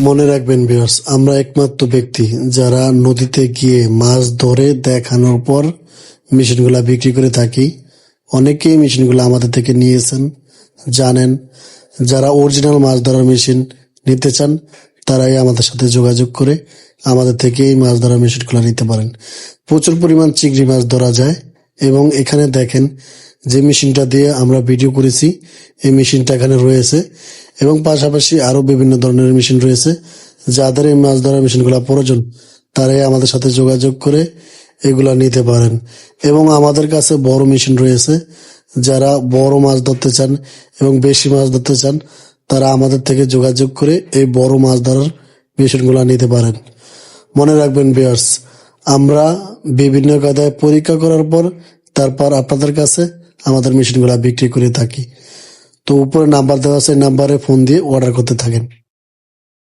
মনে রাখবেন ভিউয়ার্স আমরা একমাত্র ব্যক্তি যারা নদীতে গিয়ে মাছ ধরে দেখানোর পর মেশিনগুলা বিক্রি করে থাকি। অনেকেই মেশিনগুলো আমাদের থেকে নিয়েছেন, জানেন। যারা অরিজিনাল মাছ ধরার মেশিন নিতে চান, তারাই আমাদের সাথে যোগাযোগ করে আমাদের থেকে এই মাছ ধরার মেশিনগুলো নিতে পারেন। প্রচুর পরিমাণ চিংড়ি মাছ ধরা যায় এবং এখানে দেখেন যে মেশিনটা দিয়ে আমরা ভিডিও করেছি, এই মেশিনটা এখানে রয়েছে এবং পাশাপাশি আরও বিভিন্ন ধরনের মেশিন রয়েছে, যাদের এই মাছ ধরার মেশিনগুলো প্রয়োজন, তারাই আমাদের সাথে যোগাযোগ করে এগুলা নিতে পারেন। এবং আমাদের কাছে বড় মেশিন রয়েছে, যারা বড় মাছ ধরতে চান এবং বেশি মাছ ধরতে চান, তারা আমাদের থেকে যোগাযোগ করে এই বড় মাছ ধরার মেশিনগুলো নিতে পারেন। মনে রাখবেন বিয়ার্স আমরা বিভিন্ন কাদায় পরীক্ষা করার পর তারপর আপনাদের কাছে আমাদের মেশিনগুলো বিক্রি করে থাকি। তো উপরে নাম্বার দেওয়া আছে নাম্বারে ফোন দিয়ে অর্ডার করতে থাকেন।